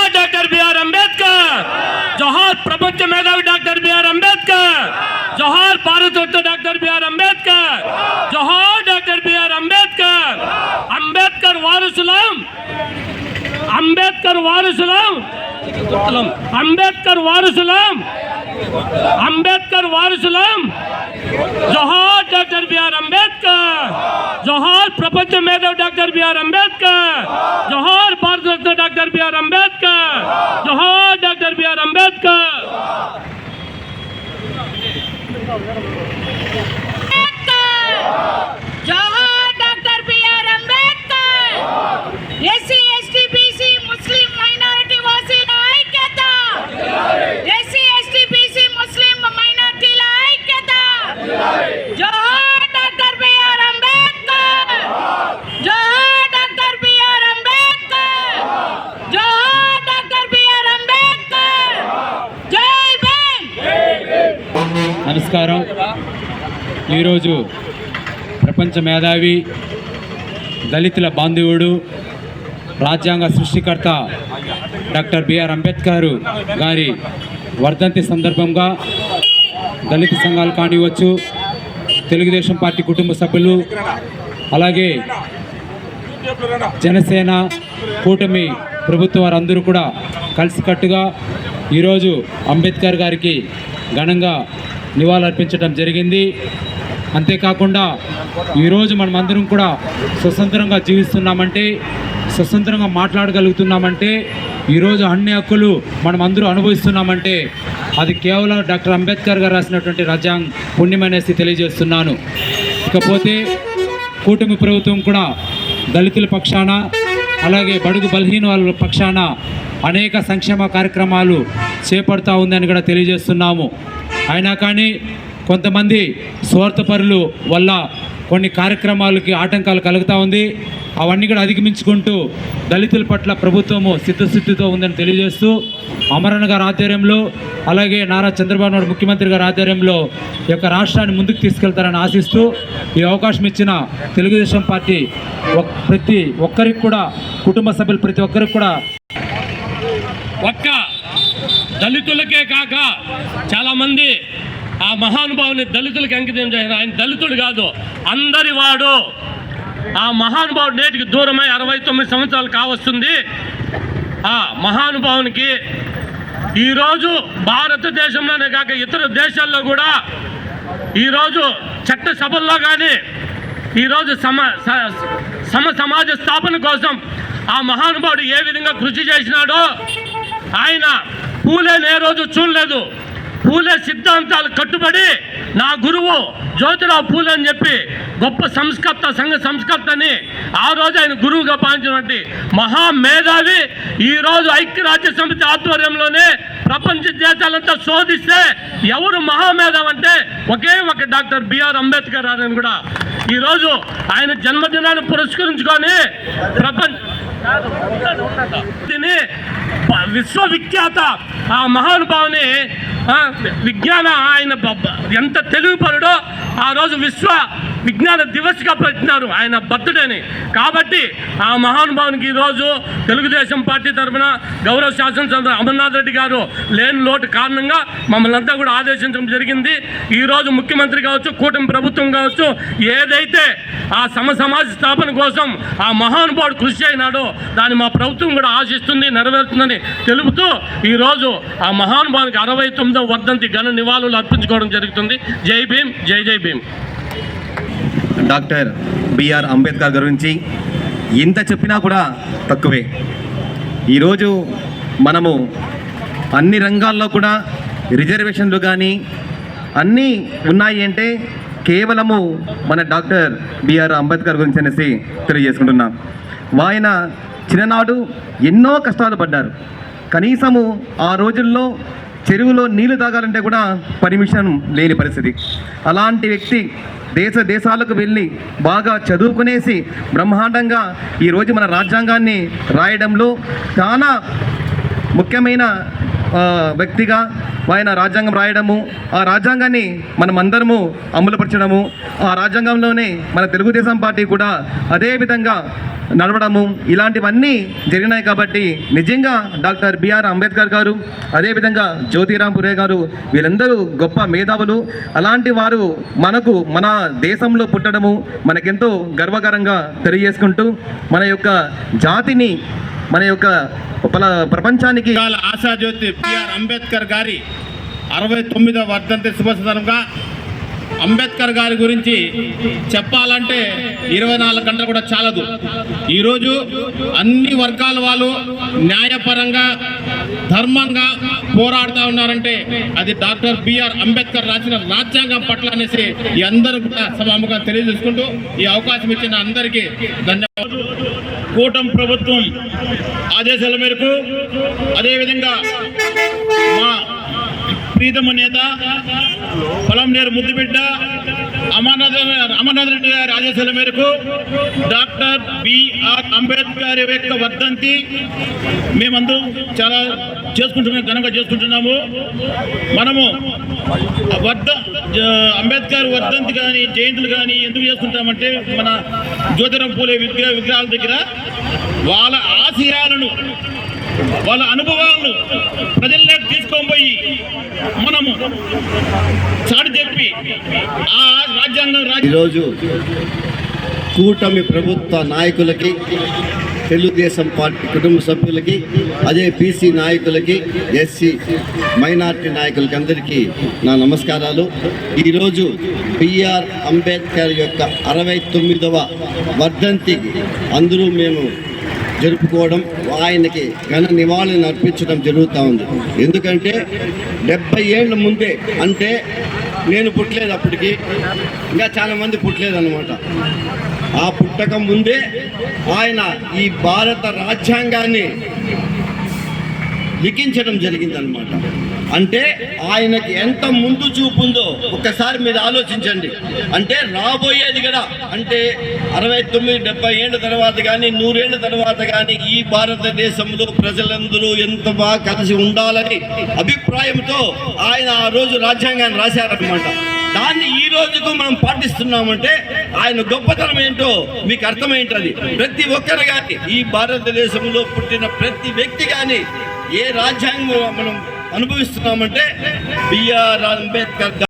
జోహార్ doctor BR Ambedkar జోహార్ ప్రపంచ మేధావి డాక్టర్ బిఆర్ అంబేద్కర్ జోహార్ భారతరత్న డాక్టర్ బిఆర్ అంబేద్కర్ జోహార్ డాక్టర్ బిఆర్ అంబేద్కర్ అంబేద్కర్ వారసులం అంబేద్కర్ వారసులం అంబేద్కర్ వారసులం అంబేద్కర్ వారసులం జోహార్ డాక్టర్ బిఆర్ అంబేద్కర్ జోహార్ ప్రపంచ మేధావి డాక్టర్ బిఆర్ అంబేద్కర్ జోహార్ భారతరత్న డాక్టర్ బిఆర్ Tamam, నమస్కారం. ఈరోజు ప్రపంచ మేధావి దళితుల బాంధవుడు రాజ్యాంగ సృష్టికర్త డాక్టర్ బిఆర్ అంబేద్కర్ గారి వర్ధంతి సందర్భంగా దళిత సంఘాలు కానివచ్చు తెలుగుదేశం పార్టీ కుటుంబ సభ్యులు అలాగే జనసేన కూటమి ప్రభుత్వం వారందరూ కూడా కలిసికట్టుగా ఈరోజు అంబేద్కర్ గారికి ఘనంగా నివాళులర్పించడం జరిగింది. అంతేకాకుండా ఈరోజు మనం అందరం కూడా స్వతంత్రంగా జీవిస్తున్నామంటే స్వతంత్రంగా మాట్లాడగలుగుతున్నామంటే ఈరోజు అన్ని హక్కులు మనం అందరూ అనుభవిస్తున్నామంటే అది కేవలం డాక్టర్ అంబేద్కర్ గారు రాసినటువంటి రాజ్యాంగ పుణ్యమనేసి తెలియజేస్తున్నాను. ఇకపోతే కూటమి ప్రభుత్వం కూడా దళితుల పక్షాన అలాగే బడుగు బలహీన వాళ్ళ పక్షాన అనేక సంక్షేమ కార్యక్రమాలు చేపడతా ఉందని కూడా తెలియజేస్తున్నాము. అయినా కానీ కొంతమంది స్వార్థపరులు వల్ల కొన్ని కార్యక్రమాలకి ఆటంకాలు కలుగుతూ ఉంది. అవన్నీ కూడా అధిగమించుకుంటూ దళితుల పట్ల ప్రభుత్వము సిద్ధస్థితితో ఉందని తెలియజేస్తూ అమరణ గారి ఆధ్వర్యంలో అలాగే నారా చంద్రబాబు నాయుడు ముఖ్యమంత్రి గారి ఆధ్వర్యంలో ఈ యొక్క రాష్ట్రాన్ని ముందుకు తీసుకెళ్తారని ఆశిస్తూ ఈ అవకాశం ఇచ్చిన తెలుగుదేశం పార్టీ ఒక్- ప్రతి ఒక్కరికి కూడా కుటుంబ సభ్యులు ప్రతి ఒక్కరికి కూడా ఒక్క దళితులకే కాక చాలామంది ఆ మహానుభావుని దళితులకు అంకితం చేశారు. ఆయన దళితుడు కాదు అందరి వాడు. ఆ మహానుభావుడు నేటికి దూరమై అరవై తొమ్మిది సంవత్సరాలు కావస్తుంది. ఆ మహానుభావునికి ఈరోజు భారతదేశంలోనే కాక ఇతర దేశాల్లో కూడా ఈరోజు చట్ట సభల్లో కానీ ఈరోజు సమ స- సమ సమాజ స్థాపన కోసం ఆ మహానుభావుడు ఏ విధంగా కృషి చేసినాడో ఆయన పూలేని ఏ రోజు చూడలేదు. పూలే సిద్ధాంతాలు కట్టుబడి నా గురువు జ్యోతిరావు పూలే అని చెప్పి గొప్ప సంస్కర్త సంఘ సంస్కర్తని ఆ రోజు ఆయన గురువుగా పాలించినటువంటి మహామేధావి ఈ రోజు ఐక్యరాజ్య సమితి ఆధ్వర్యంలోనే ప్రపంచ దేశాలంతా శోధిస్తే ఎవరు మహామేధావి అంటే ఒకే ఒక డాక్టర్ బిఆర్ అంబేద్కర్ అని కూడా ఈరోజు ఆయన జన్మదినాన్ని పురస్కరించుకొని ప్రపంచ విశ్వవిఖ్యాత ఆ మహానుభావుని విజ్ఞాన ఆయన ఎంత తెలివిపరుడో ఆ రోజు విశ్వ విజ్ఞాన దివస్గా పెట్టినారు ఆయన బర్త్డేని కాబట్టి ఆ మహానుభావునికి ఈరోజు తెలుగుదేశం పార్టీ తరఫున గౌరవ శాసనసభ అమర్నాథ్ రెడ్డి గారు లేని లోటు కారణంగా మమ్మల్ని అంతా కూడా ఆదేశించడం జరిగింది. ఈరోజు ముఖ్యమంత్రి కావచ్చు కూటమి ప్రభుత్వం కావచ్చు ఏదైతే ఆ సమ సమాజ స్థాపన కోసం ఆ మహానుభావుడు కృషి అయినాడో దాన్ని మా ప్రభుత్వం కూడా ఆశిస్తుంది నెరవేరుతుందని తెలుపుతూ ఈరోజు ఆ మహానుభావునికి అరవై తొమ్మిదవ వర్ధంతి ఘన నివాళులు అర్పించుకోవడం జరుగుతుంది. జై భీమ్ జై జై భీమ్. డాక్టర్ బిఆర్ అంబేద్కర్ గురించి ఇంత చెప్పినా కూడా తక్కువే. ఈరోజు మనము అన్ని రంగాల్లో కూడా రిజర్వేషన్లు కానీ అన్నీ ఉన్నాయి అంటే కేవలము మన డాక్టర్ బిఆర్ అంబేద్కర్ గురించి అనేసి తెలియజేసుకుంటున్నాం. ఆయన చిన్ననాడు ఎన్నో కష్టాలు పడ్డారు. కనీసము ఆ రోజుల్లో చెరువులో నీళ్ళు తాగాలంటే కూడా పర్మిషన్ లేని పరిస్థితి. అలాంటి వ్యక్తి దేశ దేశాలకు వెళ్ళి బాగా చదువుకునేసి బ్రహ్మాండంగా ఈరోజు మన రాజ్యాంగాన్ని రాయడంలో చాలా ముఖ్యమైన వ్యక్తిగా ఆయన రాజ్యాంగం రాయడము ఆ రాజ్యాంగాన్ని మనం అందరము అమలుపరచడము ఆ రాజ్యాంగంలోనే మన తెలుగుదేశం పార్టీ కూడా అదే విధంగా నడవడము ఇలాంటివన్నీ జరిగినాయి కాబట్టి నిజంగా డాక్టర్ బిఆర్ అంబేద్కర్ గారు అదేవిధంగా జ్యోతిరామ్ పురే గారు వీళ్ళందరూ గొప్ప మేధావులు. అలాంటి వారు మనకు మన దేశంలో పుట్టడము మనకెంతో గర్వకరంగా తెలియజేసుకుంటూ మన యొక్క జాతిని మన యొక్క పల- ప్రపంచానికి ఆశాజ్యోతి బిఆర్ అంబేద్కర్ గారి అరవై తొమ్మిదవ వర్ధంతి శుభ సందర్భంగా అంబేద్కర్ గారి గురించి చెప్పాలంటే ఇరవై నాలుగు గంటలు కూడా చాలదు. ఈరోజు అన్ని వర్గాల వాళ్ళు న్యాయపరంగా ధర్మంగా పోరాడుతూ ఉన్నారంటే అది డాక్టర్ బిఆర్ అంబేద్కర్ రాసిన రాజ్యాంగం పట్ల అనేసి ఈ అందరూ కూడా సమాముగా తెలియజేసుకుంటూ ఈ అవకాశం ఇచ్చిన అందరికీ ధన్యవాదాలు. కూటమి ప్రభుత్వం ఆదేశాల మేరకు అదేవిధంగా మా ప్రీతమ నేత పొలంనేరు ముద్దుబిడ్డ అమర్నాథ్ అమర్నాథ్ రెడ్డి గారి ఆదేశాల మేరకు డాక్టర్ బి అంబేద్కర్ యొక్క వర్ధంతి మేమందరం చాలా చేసుకుంటున్నాం ఘనంగా చేసుకుంటున్నాము. మనము వర్ధ అంబేద్కర్ వర్ధంతి కానీ జయంతులు కానీ ఎందుకు చేసుకుంటామంటే మన జ్యోతిరాం పూలే విగ్రహ విగ్రహాల దగ్గర వాళ్ళ ఆశయాలను వాళ్ళ అనుభవాలను ప్రజల్లోకి తీసుకొని పోయి మనము చాటి చెప్పి ఆ రాజ్యాంగం రాజ్య ఈరోజు కూటమి ప్రభుత్వ నాయకులకి తెలుగుదేశం పార్టీ కుటుంబ సభ్యులకి అదే బీసీ నాయకులకి ఎస్సీ మైనార్టీ నాయకులకి అందరికీ నా నమస్కారాలు. ఈరోజు బిఆర్ అంబేద్కర్ యొక్క అరవై తొమ్మిదవ వర్ధంతి అందరూ మేము జరుపుకోవడం ఆయనకి ఘన నివాళులను అర్పించడం జరుగుతూ ఉంది. ఎందుకంటే డెబ్బై ఏళ్ళ ముందే అంటే నేను పుట్టలేదు అప్పటికి. ఇంకా చాలామంది పుట్టలేదు అనమాట ఆ పుట్టక ముందే ఆయన ఈ భారత రాజ్యాంగాన్ని లిఖించడం జరిగిందనమాట అంటే ఆయనకి ఎంత ముందు చూపు ఉందో ఒక్కసారి మీరు ఆలోచించండి. అంటే రాబోయేది కూడా అంటే అరవై తొమ్మిది డెబ్బై ఏళ్ళ తర్వాత కానీ నూరేళ్ళ తర్వాత కానీ ఈ భారతదేశంలో ప్రజలందరూ ఎంత బాగా కలిసి ఉండాలని అభిప్రాయంతో ఆయన ఆ రోజు రాజ్యాంగాన్ని రాశారనమాట దాన్ని ఈ రోజుకు మనం పాటిస్తున్నామంటే ఆయన గొప్పతనం ఏంటో మీకు అర్థమైంటది ప్రతి ఒక్కరు కానీ ఈ భారతదేశంలో పుట్టిన ప్రతి వ్యక్తి కానీ ఏ రాజ్యాంగం మనం అనుభవిస్తున్నామంటే బిఆర్ అంబేద్కర్